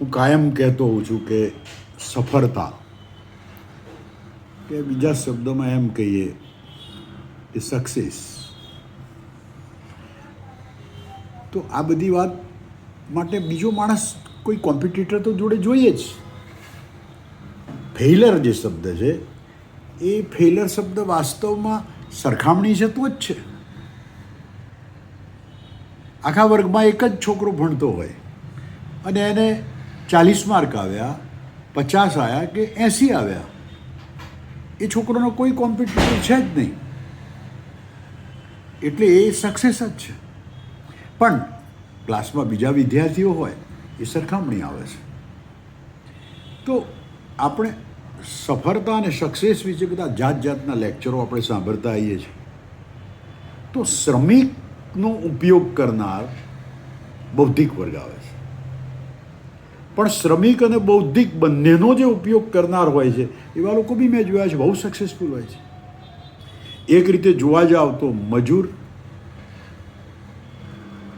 હું કાયમ કહેતો હોઉં છું કે સફળતા કે બીજા શબ્દોમાં એમ કહીએ કે સક્સેસ તો આ બધી વાત માટે બીજો માણસ કોઈ કોમ્પિટિટર તો જોડે જોઈએ જ. ફેલર જે શબ્દ છે, એ ફેલર શબ્દ વાસ્તવમાં સરખામણી છે તો જ છે. આખા વર્ગમાં એક જ છોકરો ભણતો હોય અને એને ચાલીસ માર્ક આવ્યા, પચાસ આવ્યા કે એંસી આવ્યા. એ છોકરોનો કોઈ કોમ્પિટિટર છે જ નહીં. એટલે એ સક્સેસ જ છે. પણ ક્લાસમાં બીજા વિદ્યાર્થીઓ હોય, એ સરખામણી આવે છે. તો આપણે સફળતા અને સક્સેસ વિશે બધા જાત જાતના લેક્ચરો આપણે સાંભળતા આવીએ છીએ. તો શ્રમિકનો ઉપયોગ કરનાર બૌદ્ધિક વર્ગ આવે છે. પણ શ્રમિક અને બૌદ્ધિક બંનેનો જે ઉપયોગ કરનાર હોય છે, એવા લોકો બી મેં જોયા છે, બહુ સક્સેસફુલ હોય છે. એક રીતે જોવા જાવ તો મજૂર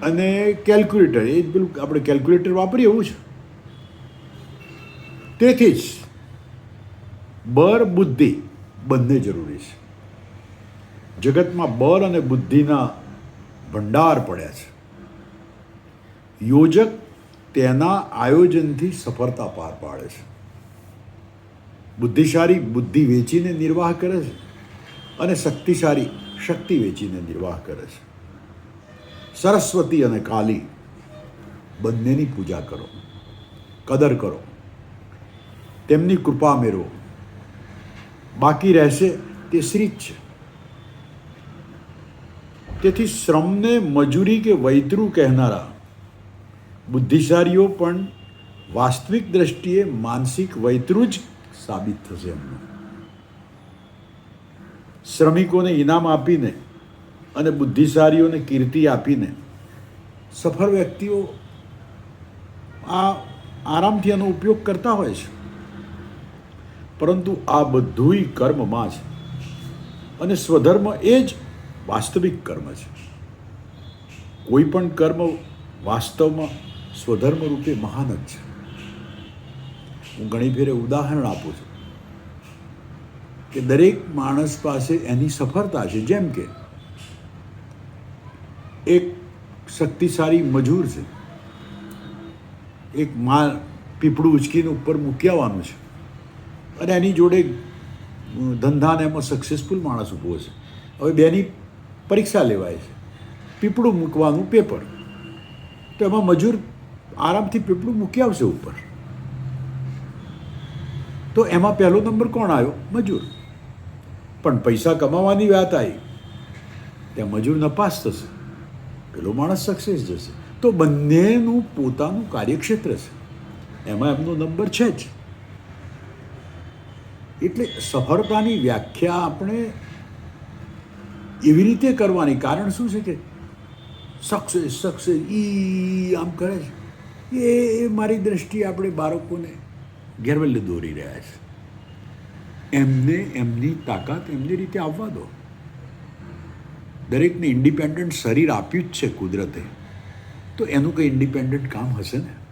અને કેલ્ક્યુલેટર એ પેલું આપણે કેલ્ક્યુલેટર વાપરીએ, એવું છે. તેથી જ બળ બુદ્ધિ બંને જરૂરી છે. જગતમાં બળ અને બુદ્ધિના ભંડાર પડ્યા છે. યોજક તેના આયોજનથી સફળતા પાર પાડે છે. બુદ્ધિશાળી બુદ્ધિ વેચીને નિર્વાહ કરે છે અને શક્તિશાળી શક્તિ વેચીને નિર્વાહ કરે છે. સરસ્વતી અને કાલી બંનેની પૂજા કરો, કદર કરો, તેમની કૃપા મેળવો. બાકી રહેશે તે શ્રી જ છે. તેથી શ્રમને મજૂરી કે વૈતરું કહેનારા બુદ્ધિશાળીઓ પણ વાસ્તવિક દ્રષ્ટિએ માનસિક વૈતૃજ સાબિત થશે એમનું. શ્રમિકોને ઇનામ આપીને અને બુદ્ધિશાળીઓને કીર્તિ આપીને સફળ વ્યક્તિઓ આ આરામથી એનો ઉપયોગ કરતા હોય છે. પરંતુ આ બધુંય કર્મમાં છે અને સ્વધર્મ એ જ વાસ્તવિક કર્મ છે. કોઈ પણ કર્મ વાસ્તવમાં સ્વધર્મ રૂપે મહાન જ છે. હું ઘણી ફેરે ઉદાહરણ આપું છું કે દરેક માણસ પાસે એની સફળતા છે. જેમ કે એક શક્તિશાળી મજૂર છે. એક માલ પીપળું ઉચકીને ઉપર મૂકી આવવાનું છે અને એની જોડે ધંધાને એમાં સક્સેસફુલ માણસ ઊભો છે. હવે બેની પરીક્ષા લેવાય છે. પીપળું મૂકવાનું પેપર તો એમાં મજૂર આરામથી પીપળું મૂકી આવશે ઉપર. તો એમાં પહેલો નંબર કોણ આવ્યો? મજૂર. પણ પૈસા કમાવાની વાત આવી. ત્યાં મજૂર નપાસ થશે. પેલો માણસ સક્સેસ જશે. તો બંનેનું પોતાનું કાર્યક્ષેત્ર છે. એમાં એમનો નંબર છે જ. એટલે સફળતાની વ્યાખ્યા આપણે એવી રીતે કરવાની કારણ શું છે કે સક્સેસ સક્સેસ ઈ, આમ કરે છે. એ એ મારી દ્રષ્ટિએ આપણે બાળકોને ગેરવલ્લે દોરી રહ્યા છે. એમને એમની તાકાત એમની રીતે આવવા દો. દરેકને ઇન્ડિપેન્ડન્ટ શરીર આપ્યું જ છે કુદરતે. તો એનું કંઈ ઇન્ડિપેન્ડન્ટ કામ હશે ને?